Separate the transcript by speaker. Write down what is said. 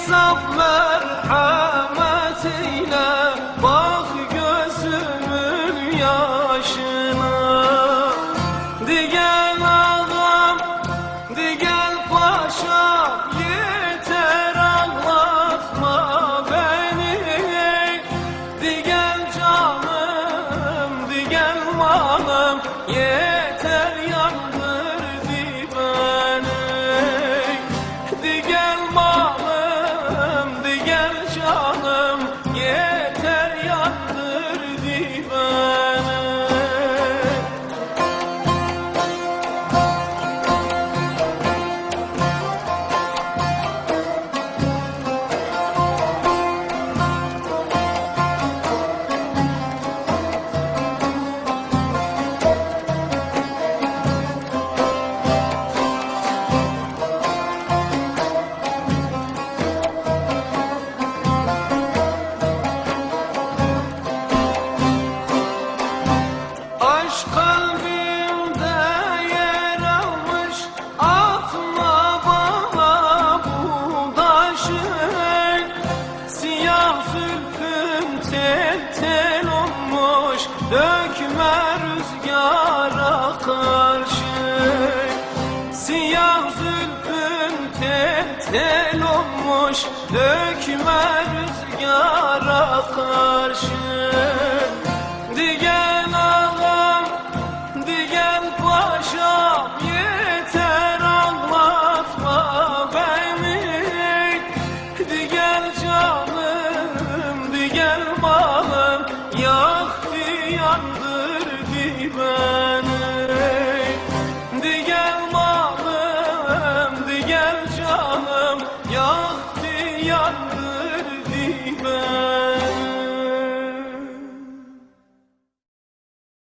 Speaker 1: İnsaf merhamet eyle Bak gözümün yaşına. Di gel ağam, di gel paşam Yeter anlatma beni. Di gel canım, di gel malım Yeter Dökme rüzgara karşı. Siyah zülfün tel tel olmuş. Dökme karşı kandırdı ben.